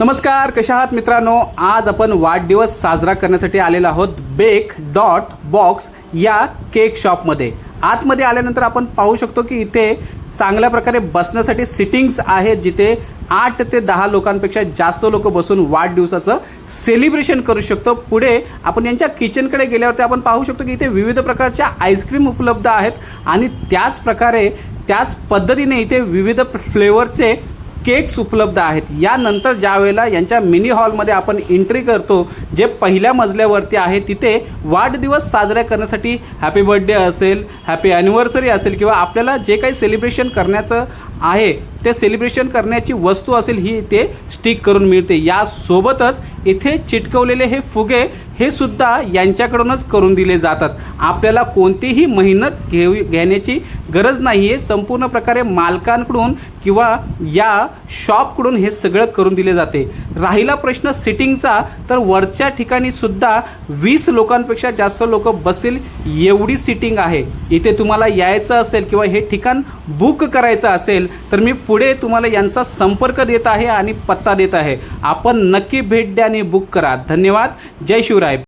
नमस्कार कशा आहात मित्रांनो? आज आपण वाढदिवस साजरा करण्यासाठी आलेलो आहोत बेक डॉट बॉक्स या केक शॉपमध्ये आतमध्ये आल्यानंतर आपण पाहू शकतो की इथे चांगल्या प्रकारे बसण्यासाठी सिटिंग्स आहेत जिथे आठ ते दहा लोकांपेक्षा जास्त लोक बसून वाढदिवसाचं सेलिब्रेशन करू शकतो. पुढे आपण यांच्या किचनकडे गेल्यावरती आपण पाहू शकतो की इथे विविध प्रकारच्या आईस्क्रीम उपलब्ध आहेत आणि त्याच प्रकारे त्याच पद्धतीने इथे विविध फ्लेवरचे केक्स उपलब्ध आहेत. यानंतर ज्या वेळेला यांच्या मिनी हॉलमध्ये आपण एंट्री करतो जे पहिल्या मजल्यावरती आहे तिथे वाढदिवस साजरा करण्यासाठी हॅपी बर्थडे असेल हॅपी ॲनिव्हर्सरी असेल किंवा आपल्याला जे काही सेलिब्रेशन करण्याचं आहे ते सेलिब्रेशन करण्याची वस्तू असेल ही इथे स्टिक करून मिळते. यासोबतच इथे चिटकवलेले हे फुगे हे सुद्धा यांच्याकडूनच करून दिले जातात. आपल्याला कोणतीही मेहनत घेऊ घेण्याची गरज नाही आहे संपूर्ण प्रकारे मालकांकडून किंवा या शॉपकडून हे सगळं करून दिले जाते. राहिला प्रश्न सिटिंगचा तर वरच्या ठिकाणी सुद्धा वीस लोकांपेक्षा जास्त लोक बसतील एवढी सिटिंग आहे. इथे तुम्हाला यायचं असेल किंवा हे ठिकाण बुक करायचं असेल तर मी पुढे तुम्हाला यांचा संपर्क देत आहे आणि पत्ता देत आहे. आपण नक्की भेट द्या आणि बुक करा. धन्यवाद. जय शिवराय.